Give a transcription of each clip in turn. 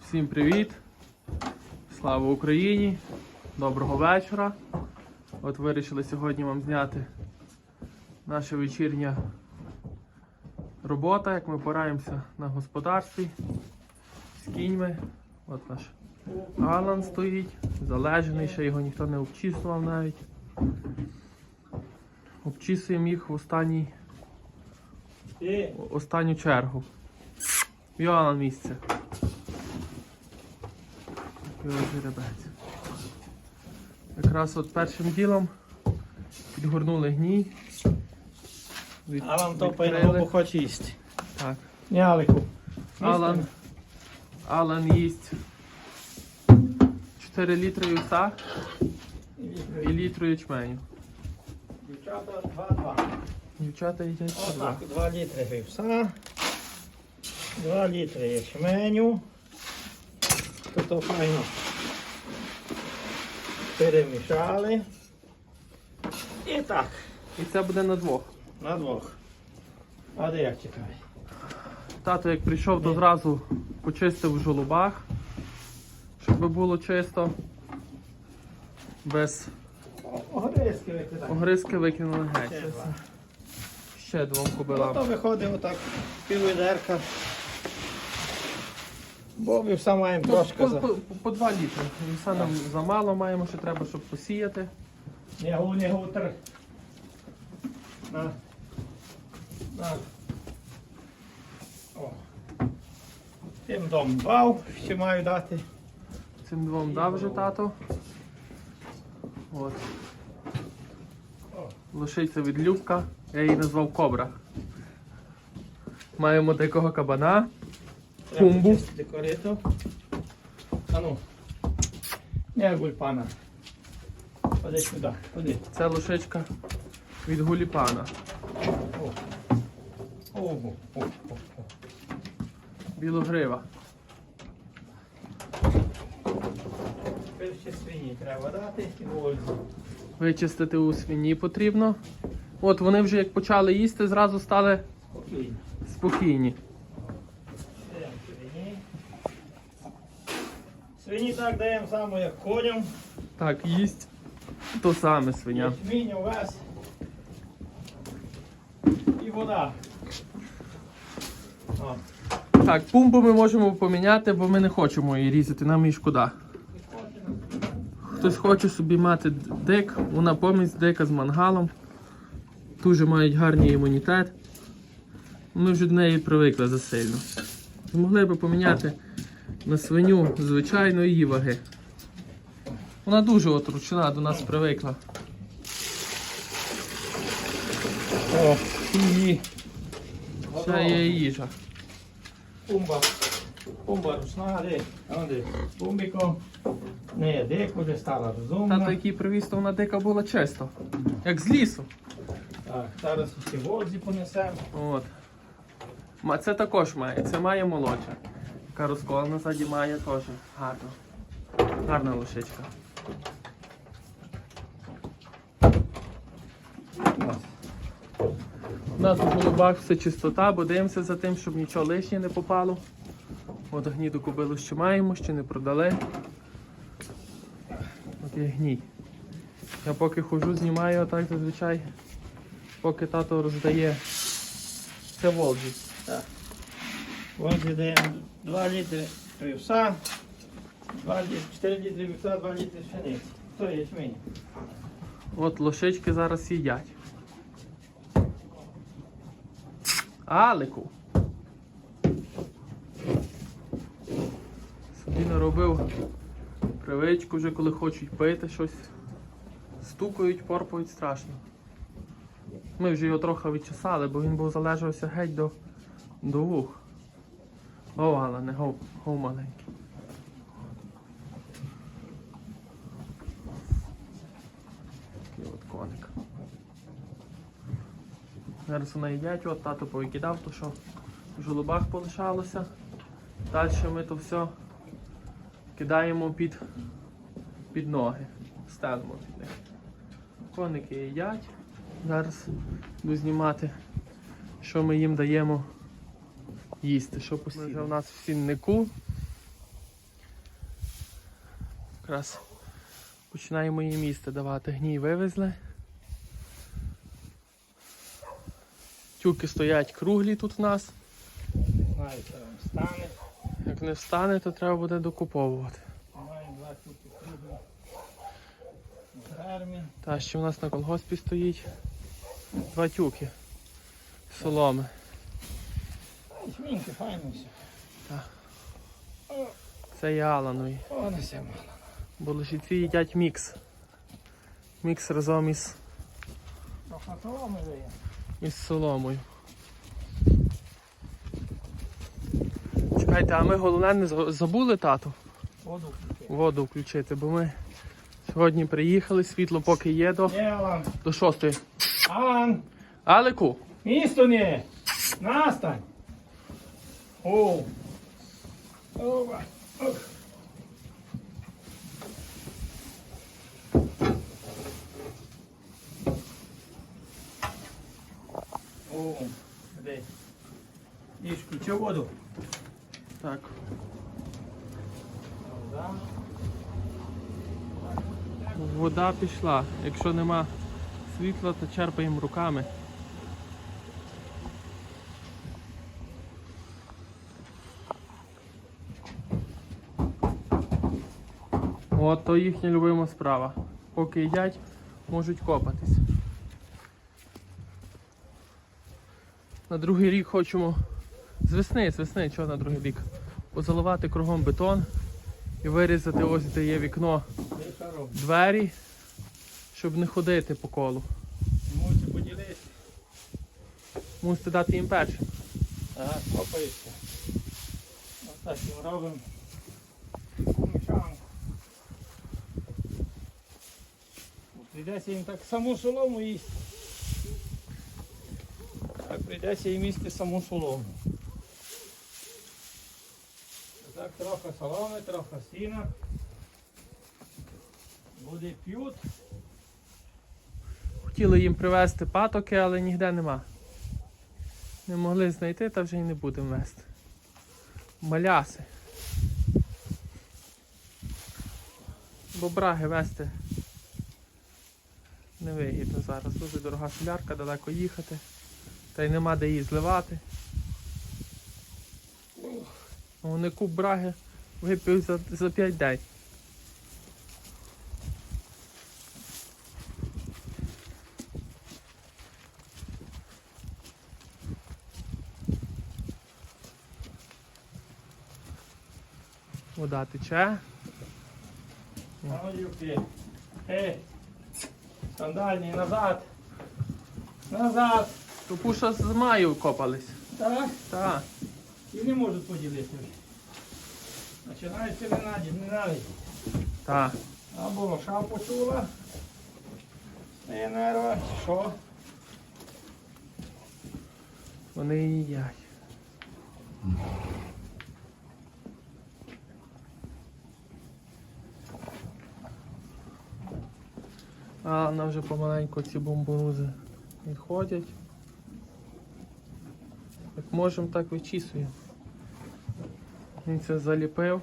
Всім привіт! Слава Україні! Доброго вечора! От вирішили сьогодні вам зняти наша вечірня робота, як ми пораємося на господарстві з кіньми. От наш Алан стоїть, залежений, ще його ніхто не обчислював навіть. Обчісуємо їх в останній, останню чергу. Йоанна місце. Його жеребець. Якраз от першим ділом підгорнули гній. Від- Алан то відкрили. пойно хоче їсти. Так. Не Алику. Алан, Алан їсть 4 літри юса і літру ячменю. Дівчата 2-2. Дівчата їдять по два. 2 літри гривса. 2 літри ячменю. То файно. Перемішали. І так, І це буде на двох. на двох. А де як чекай? Тато як прийшов, то зразу почистив в жолобах, щоб було чисто. Без Огризки викидай. огризки викинули геть. Ще. Ще двом Ну, то кобилам. виходить отак пів Бо вівса маємо Ну, трошки по, за... по, по два літри. Все нам замало маємо, ще треба, щоб посіяти. Не гу, не гутер. На. На. О. Тим дом бав, ще маю дати. Цим двом дав вже тато. От. Лошиця від Любка. Я її назвав Кобра. Маємо дикого кабана. Треба Пумбу. корито. А ну. Не гульпана. Ходи сюди, ходи. Це лошичка від Гуліпана. О. Ого, о, о, о. Білогрива. Ще свині треба дати і вользу. Вичистити у свині потрібно. От вони вже як почали їсти, зразу стали Спокійно. спокійні. Даємо свині. Свині так даємо само, як коням. Так, їсть то саме свиня. Ячмінь, овес і вода. О, Так, пумпу ми можемо поміняти, бо ми не хочемо її різати, нам її шкода. Хтось хоче собі мати дик, вона помість дика з мангалом. Дуже мають гарний імунітет. Ми вже до неї привикли засильно. Змогли би поміняти на свиню звичайно її ваги. Вона дуже от ручна до нас привикла. О, її. Це є їжа. Пумба. Пумба ручна, де? А де? Пумбіко. Не, де стала розумна. Тато, який привіз, то вона дика була чисто. Як з лісу. Так, зараз ще возі понесемо. От. Це також має, це має молодша. Яка розколена ззаді має теж гарно. Гарна лошичка. У нас у голубах все чистота, бо дивимося за тим, щоб нічого лишнє не попало. От гніду кобилу ще маємо, ще не продали. От є гній. Я поки хожу, знімаю отак зазвичай, поки тато роздає. Це Волжі. Возі даємо 2 літри вівса, 2 літри, 4 літри вівса, 2 літри пшениці. То ячмінь. От лошички зараз їдять. Алику. Собі наробив привичку вже, коли хочуть пити щось. Стукають, порпають страшно. Ми вже його трохи відчесали, бо він був залежався геть до, до вух. О, але не гов, гов маленький. Такий от коник. Зараз вони їдять, от тато повикидав, то що в жолобах полишалося. Далі ми то все кидаємо під, під ноги, стелимо під них. Коники їдять. Зараз буду знімати, що ми їм даємо їсти, що постійно. Ми вже у нас в сіннику. Якраз починаємо їм їсти давати. Гній вивезли. Тюки стоять круглі тут в нас. Не знаю, що там стане. Як не встане, то треба буде докуповувати. Маємо два штуки кругу. Гармі. Та ще у нас на колгоспі стоїть два тюки соломи. Шмінки, файно все. Це і Аланові. Бо лишиці їдять мікс. Мікс разом із, із соломою. Чекайте, а ми головне не забули тату Воду включи. воду включити, бо ми сьогодні приїхали, світло поки є до, Ні, Алан. до шостої. Алан, Алику, місто не. Настань. О. Ова. О, де? Діж, включи воду. так. Вода пішла. Якщо нема світла, то черпаємо руками. От то їхня любима справа. Поки їдять, можуть копатись. На другий рік хочемо з весни, з весни, чого на другий рік? Позаливати кругом бетон і вирізати ось де є вікно що двері, щоб не ходити по колу. Мусиш поділитися. Мусите дати їм першим. Так, копаєшся. Ось так і робимо. Прийдеться їм так саму солому їсти. Так прийдеться їм їсти саму солому. Так трохи соломи, трохи сіна. Буде п'ють. Хотіли їм привезти патоки, але ніде нема. Не могли знайти, та вже й не будемо вести. Маляси. Бо браги вести невигідно зараз. Дуже дорога солярка, далеко їхати. Та й нема де її зливати. Вони куб браги випив за, за 5 день. Вода тече. Малюки. Е, скандальні, назад. Назад. Тупу що з маю копались. Так. Так. І не можуть поділити. Починають ненавидіти, ненавидіти. Так. Або лоша почула. Не нерва, що? Вони і їдять. А вона вже помаленьку ці бомборузи відходять. Як можемо, так вичісуємо. Він це заліпив.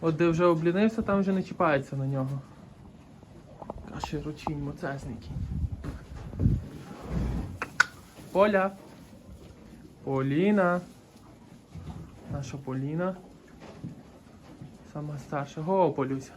От де вже облінився, там вже не чіпається на нього. Каже, ручінь моцезний кінь. Поля. Поліна. Наша Поліна. Сама старша. Го, Полюся.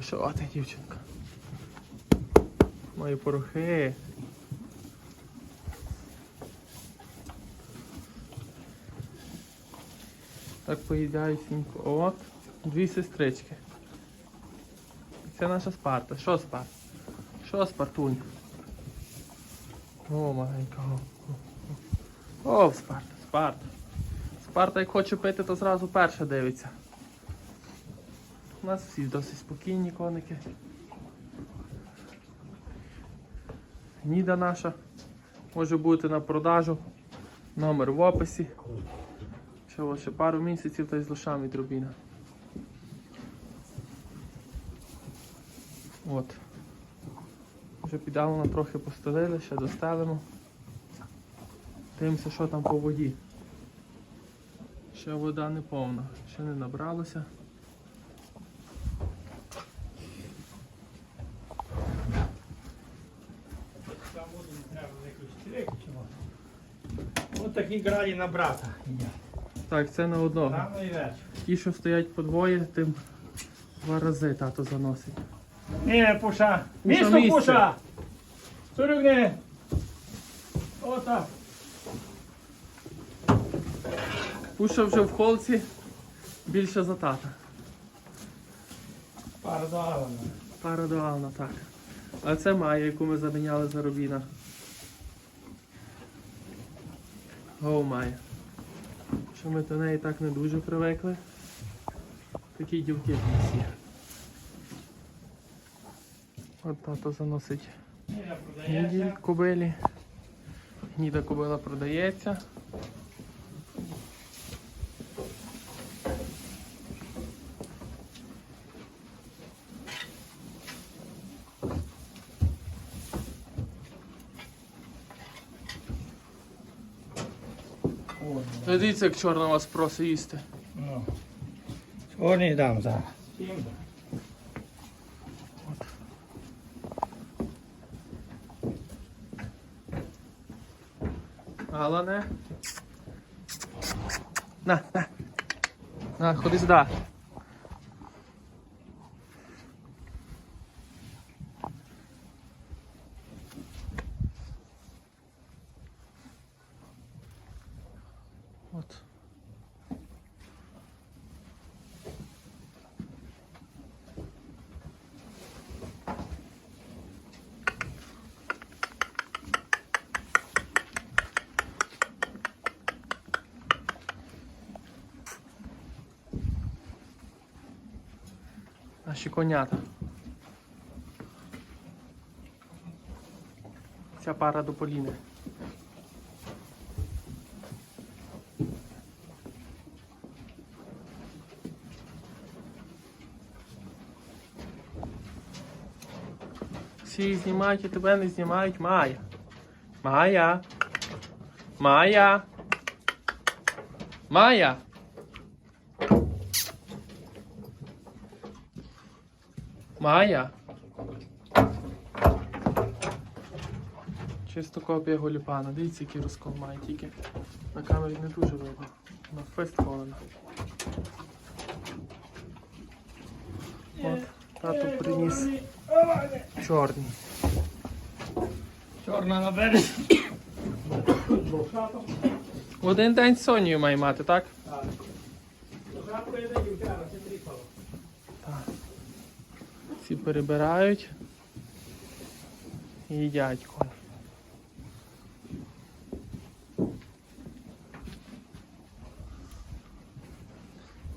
Що ти, дівчинка. Мої порохи. Так поїдають сінько. От, дві сестрички. Це наша Спарта. Що Спарта? Що Спартунь? О, маленька. О, о, о. О, Спарта, Спарта. Спарта, як хоче пити, то зразу перша дивиться. У нас всі досить спокійні коники. Ніда наша може бути на продажу. Номер в описі. Ще лише пару місяців та й з лошами дробіна. От. Вже піддавно трохи постелили, ще достелимо. Дивимося, що там по воді. Ще вода не повна, ще не набралося. Там воду не треба якийсь трек чи що. Ось на брата. Так, це на одного. Рано і вечір. Ті, що стоять по двоє, тим два рази тато заносить. Ні, пуша. Місто місце. пуша. Сурюгни. Отак. Пуша вже в холці більше за тата. Пардон. Парадуална, так. А це Майя, яку ми заміняли за Рубіна. О, Майя. Що ми до неї так не дуже привикли. Такі дівки в нас є. От тато заносить гніділь кобилі. Гніда кобила продається. Дивіться, як чорна вас просить їсти. Ну. Сьогодні дам зараз. Всім. Алане. На, на. На, ходи сюди. От. Наші конята. Ця пара до Поліни. Всі знімають, а тебе не знімають. Майя. Майя. Майя. Майя. Майя. Чисто копія голіпана. Дивіться, який розкол має тільки. На камері не дуже видно. На фест холена. От, тато приніс чорний. Чорна на березі. Один день з Сонією має мати, так? Так. Завтра йде дівчата, це тріпало. Всі перебирають і їдять конь.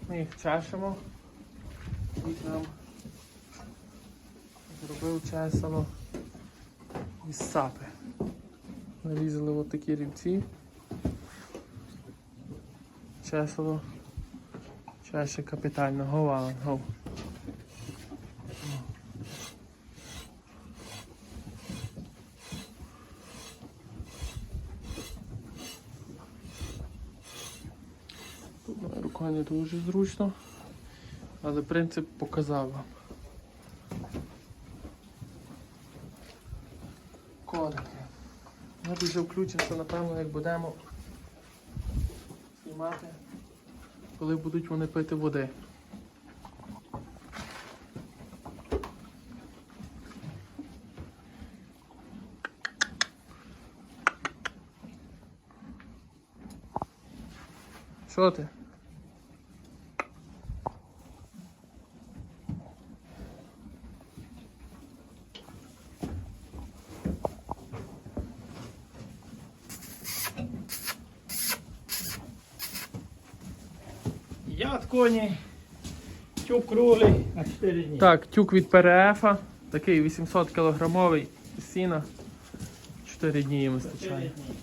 Ми їх чешемо. Дід нам зробив чесало із сапи. Нарізали от такі рівці. Чесало. Чеше капітально. Го, Алан, рука не дуже зручно, але принцип показав вам. Корики. Я дуже включився, напевно, як будемо знімати, коли будуть вони пити води. Що ти? Яд коні. Тюк круглий на 4 дні. Так, тюк від ПРФ, такий 800 кілограмовий сіна. 4 дні їм За 4 вистачає. дні.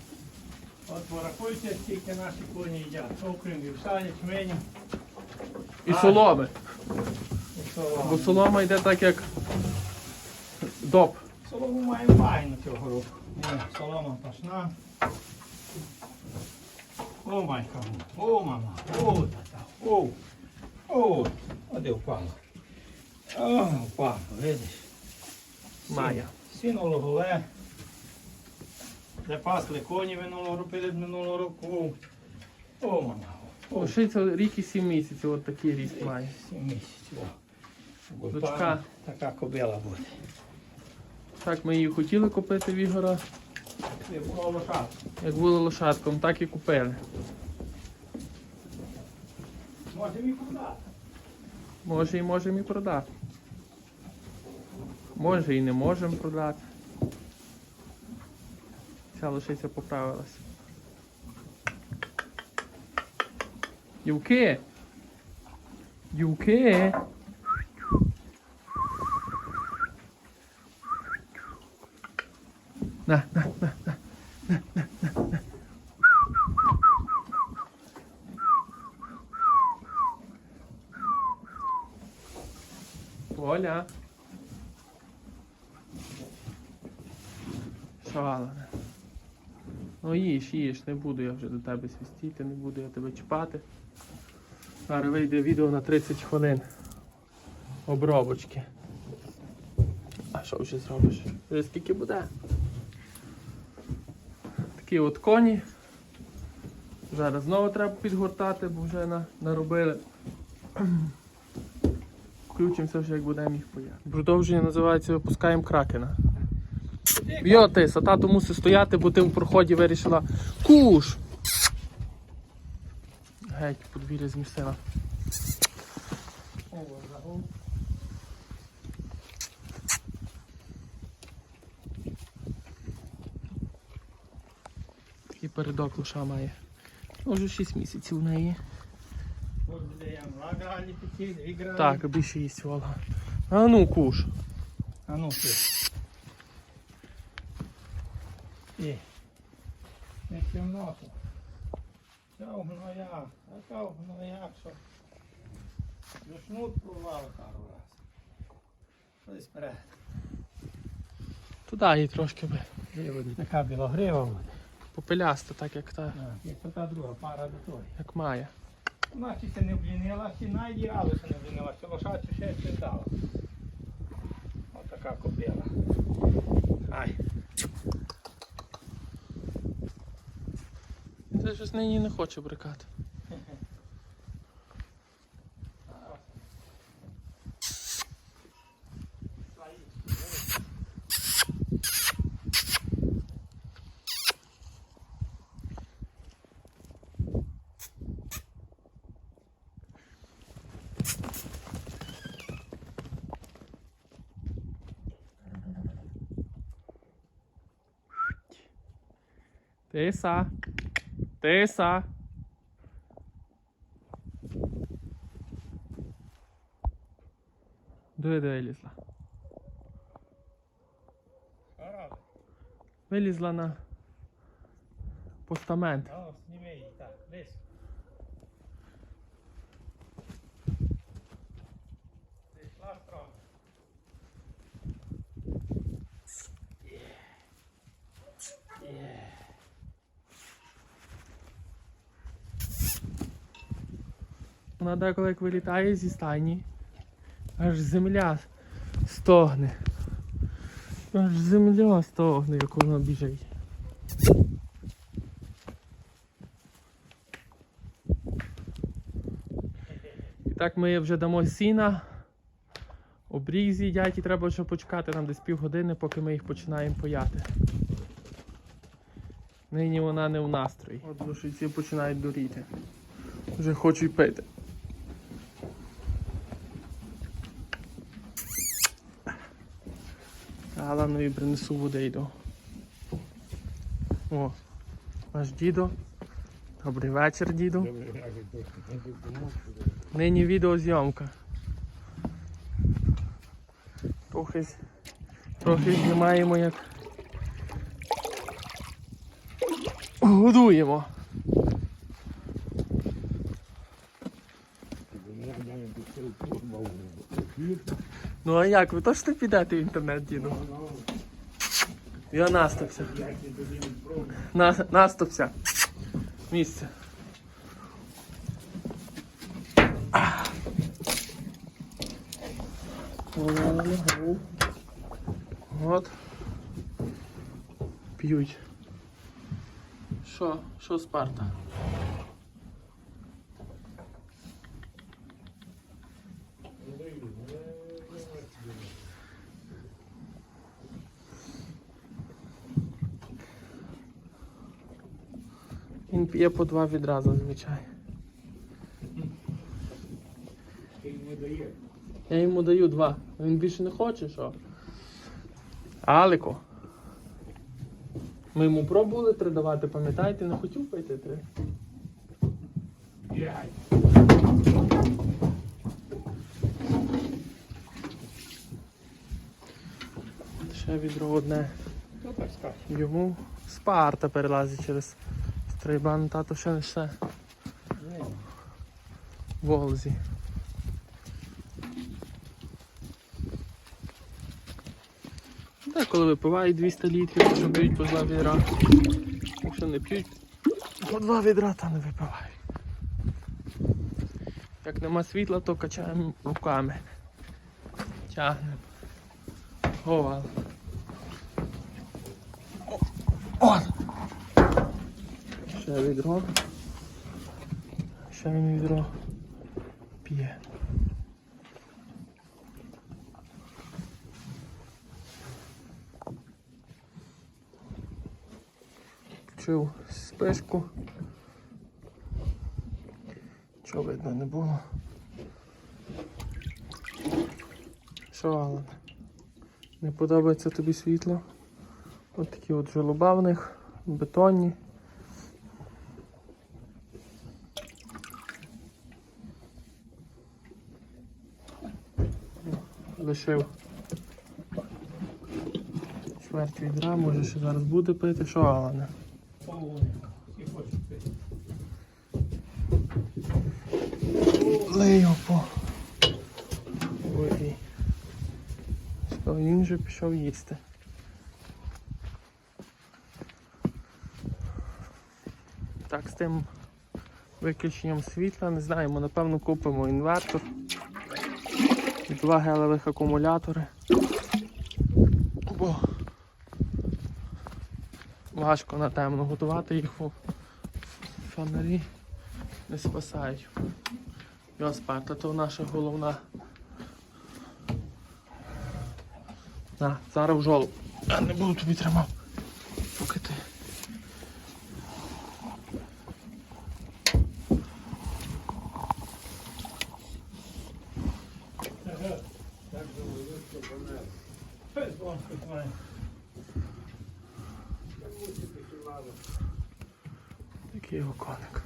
От порахуйте, скільки наші коні їдять. Окрім вівса, ячменю І соломи. і солому. Бо солома йде так як доп. Солому маємо файну цього року. Ні, Солома пашна. О, майка, о, мама, о, О, о, а де впало? О, впало, видиш. Має. Сіно логове. Де пасли коні минулого року, перед минулого року. О, мама. О, Лишиться рік і сім місяців, от такий ріст має. сім місяців. О. Дочка. Така кобила буде. Так ми її хотіли купити в Ігора. Це була лошадка. Як було лошадком, так і купили. Може мій продати. Може і можемо і продати. Може і не можемо продати. Ця лошиця поправилась. На, на, на, на, на, на, на, на. Оля. Алане? Ну їж, їж, не буду я вже до тебе свістіти, не буду я тебе чіпати. Зараз вийде відео на 30 хвилин. Обробочки. А що вже зробиш? Скільки буде? Такі от коні. Зараз знову треба підгортати, бо вже на, наробили. Включимося вже, як будемо їх пояти. Продовження називається Випускаємо кракена. Йо, ти, тато мусить стояти, бо ти в проході вирішила куш. Геть, подвір'я змістила. Такий передок лоша має. Вже 6 місяців в неї. Так, більше їсть волга. А ну куш. А ну ти. І. Не темноту. Ця гноя, а та гноя, що душнут провали пару раз. Десь вперед. Туди трошки би. Така білогрива. Попеляста, так як та, Як та друга пара до тої. як має. Вона ще не облінила, але найдіралася не облінила, чи лошадцю ще ще дала. Ось така кобила. Ай. Це щось нині не хоче брикати. Тиса. Тиса. Диви, де вилізла. Вилізла на постамент. Ну, сніми її, так, десь. Десь ластро. Вона деколи як вилітає зі стайні. Аж земля стогне. Аж земля стогне, як вона біжить. І так ми вже дамо сіна. Обріг з'їдять і треба ще почекати нам десь півгодини, поки ми їх починаємо пояти. Нині вона не в настрої. От лошиці починають дуріти. Вже хочуть пити. А ладно, і принесу води йду. О, наш дідо. Добрий вечір, діду. Нині відеозйомка. Трохи, трохи знімаємо як. Годуємо. Ну а як? Ви точно підете в інтернет, діно? Я наступся. На, наступся. Місце. От. П'ють. Що? Що Спарта? П'є по два відра зазвичай. Я йому даю два. Він більше не хоче, що? Алико. Ми йому пробували три давати, пам'ятаєте, не хотів пити три. Ще відро одне. Ну. Йому спарта перелазить через стрейбан, тато ще не все. Волзі. Так, коли випивають 200 літрів, що п'ють по два відра. Якщо не п'ють по два відра, то не випивають. Як нема світла, то качаємо руками. Тягнемо. Говал. О! Ще відро. Ще він відро п'є. Включив спишку. Чого видно не було. Що, Алан? Не подобається тобі світло? Ось такі от жолоба в них, бетонні. Лишив чверть відра, може ще зараз буде пити. Що, пити. Лию по воді. Що, він вже пішов їсти. Так, з тим виключенням світла, не знаємо, напевно купимо інвертор. Два гелевих акумулятори. Бо важко на темно готувати їх у фонарі не спасають. Йоспарта, то наша головна. На, зараз в жолоб. Я не буду тобі тримав. Поки ти. Хай звон хоч має. Такий оконик.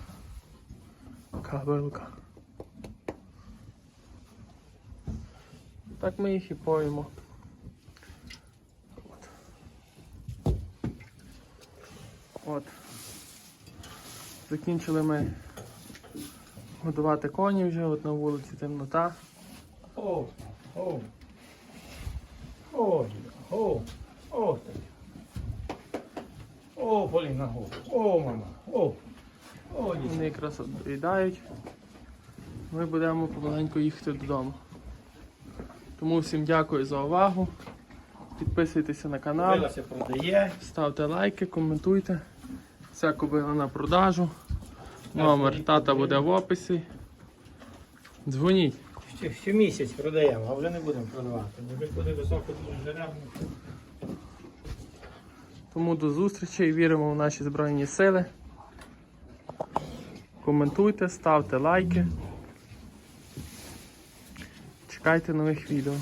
Кабелка. Ми їх і поїмо. От. От. Закінчили ми годувати коні вже, от на вулиці темнота. О, о. О, о, о. О, Поліна, о, о, мама, о. Вони якраз доїдають. Ми будемо помаленьку їхати додому. Тому всім дякую за увагу. Підписуйтеся на канал, продає. ставте лайки, коментуйте. Вся кобила на продажу. Номер тата буде в описі. Дзвоніть. Ще, ще місяць продаємо, а вже не будемо продавати. Коли високо дуже. Тому до зустрічі і віримо в наші Збройні Сили. Коментуйте, ставте лайки. Чекайте нових відео.